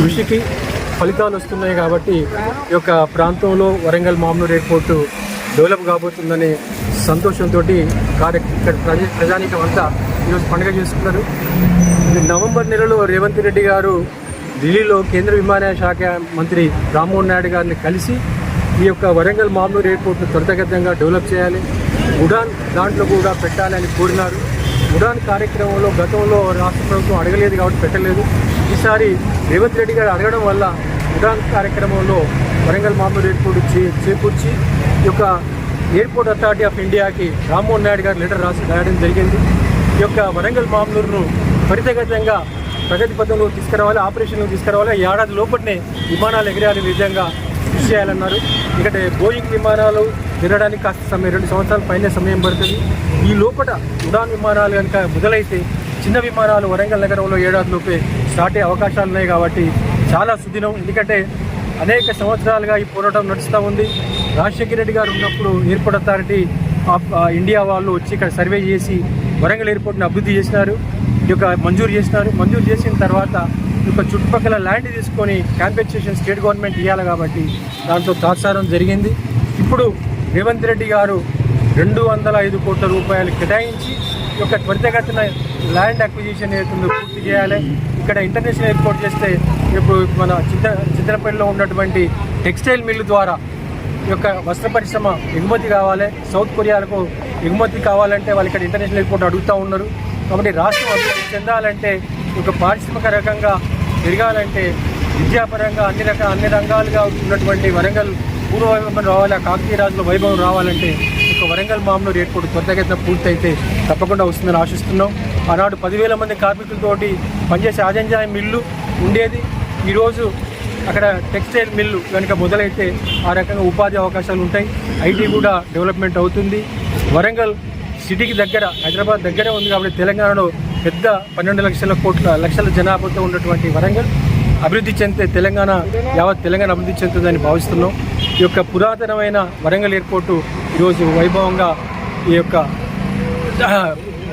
కృషికి ఫలితాలు వస్తున్నాయి కాబట్టి ఈ యొక్క ప్రాంతంలో వరంగల్ మామూలు ఎయిర్పోర్టు డెవలప్ కాబోతుందనే సంతోషంతో కార్య ఇక్కడ ప్రజ ప్రజానీకం అంతా ఈరోజు పండుగ చేసుకున్నారు. నవంబర్ నెలలో రేవంత్ రెడ్డి గారు ఢిల్లీలో కేంద్ర విమానయాన శాఖ మంత్రి రామ్మోహన్ నాయుడు గారిని కలిసి ఈ యొక్క వరంగల్ మామూలు ఎయిర్పోర్ట్ను త్వరితగతంగా డెవలప్ చేయాలి. ఉడాన్ దాంట్లో కూడా పెట్టాలని కోరినారు. ఉడాన్ కార్యక్రమంలో గతంలో రాష్ట్ర ప్రభుత్వం అడగలేదు కాబట్టి పెట్టలేదు. ఈసారి రేవంత్ రెడ్డి గారు అడగడం వల్ల ఉడాన్ కార్యక్రమంలో వరంగల్ మామూలు ఎయిర్పోర్ట్ చే చేకూర్చి ఈ యొక్క ఎయిర్పోర్ట్ అథారిటీ ఆఫ్ ఇండియాకి రామ్మోహన్ నాయుడు గారు లెటర్ రాసి రాయడం జరిగింది. ఈ యొక్క వరంగల్ మామూలును త్వరితగతంగా ప్రగతి పథంలో తీసుకురావాలి ఆపరేషన్లో తీసుకురావాలి. ఏడాది లోపలనే విమానాలు ఎగిరాలి విధంగా కృషి చేయాలన్నారు. ఇక్కడ బోయింగ్ విమానాలు తిరగడానికి కాస్త సమయం రెండు సంవత్సరాల పైన సమయం పడుతుంది. ఈ లోపల ఉడాన్ విమానాలు కనుక మొదలైతే చిన్న విమానాలు వరంగల్ నగరంలో ఏడాదిలోపే స్టార్ట్ అయ్యే అవకాశాలు ఉన్నాయి కాబట్టి చాలా సుదినం. ఎందుకంటే అనేక సంవత్సరాలుగా ఈ పోరాటం నడుస్తూ ఉంది. రాజశేఖర రెడ్డి గారు ఉన్నప్పుడు airport authority of ah, India వాళ్ళు వచ్చి ఇక్కడ సర్వే చేసి వరంగల్ ఎయిర్పోర్ట్ని అభివృద్ధి చేసినారు. ఈ యొక్క మంజూరు చేసినారు. మంజూరు చేసిన తర్వాత ఈ యొక్క చుట్టుపక్కల ల్యాండ్ తీసుకొని కాంపెన్సేషన్ స్టేట్ గవర్నమెంట్ ఇవ్వాలి కాబట్టి దాంతో తాత్సారం జరిగింది. ఇప్పుడు రేవంత్ రెడ్డి గారు రెండు వందల ఐదు కోట్ల రూపాయలు కేటాయించి ఈ యొక్క త్వరితగతిన ల్యాండ్ అక్విజిషన్ ఏదైతుందో పూర్తి చేయాలి. ఇక్కడ ఇంటర్నేషనల్ ఎయిర్పోర్ట్ చేస్తే ఇప్పుడు మన చిత్త చిత్రపల్లిలో ఉన్నటువంటి టెక్స్టైల్ మిల్లు ద్వారా ఈ యొక్క వస్త్ర పరిశ్రమ ఎగుమతి కావాలి. సౌత్ కొరియాలకు ఎగుమతి కావాలంటే వాళ్ళు ఇక్కడ ఇంటర్నేషనల్ ఎయిర్పోర్ట్ అడుగుతూ ఉన్నారు. కాబట్టి రాష్ట్రం అభివృద్ధి చెందాలంటే ఒక పారిశ్రామిక రకంగా పెరగాలంటే విద్యాపరంగా అన్ని రకాల అన్ని రంగాలుగా ఉన్నటువంటి వరంగల్ పూర్వ వైభవం రావాలి ఆ కాకతీయ రాజుల వైభవం రావాలంటే ఒక వరంగల్ మామూలు ఎయిర్పోర్ట్ త్వరితగతిన పూర్తయితే తప్పకుండా వస్తుందని ఆశిస్తున్నాం. ఆనాడు పదివేల మంది కార్మికులతోటి పనిచేసే ఆజంజాయ మిల్లు ఉండేది. ఈరోజు అక్కడ టెక్స్టైల్ మిల్లు కనుక మొదలైతే ఆ రకంగా ఉపాధి అవకాశాలు ఉంటాయి. ఐటీ కూడా డెవలప్మెంట్ అవుతుంది. వరంగల్ సిటీకి దగ్గర హైదరాబాద్ దగ్గరే ఉంది కాబట్టి తెలంగాణలో పెద్ద పన్నెండు లక్షల కోట్ల లక్షల జనాభాతో ఉన్నటువంటి వరంగల్. అభివృద్ధి చెందితే తెలంగాణ యావత్ తెలంగాణ అభివృద్ధి చెందుతుందని భావిస్తున్నాం. ఈ యొక్క పురాతనమైన వరంగల్ ఎయిర్పోర్టు ఈరోజు వైభవంగా ఈ యొక్క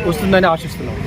వస్తుందని ఆశిస్తున్నాం.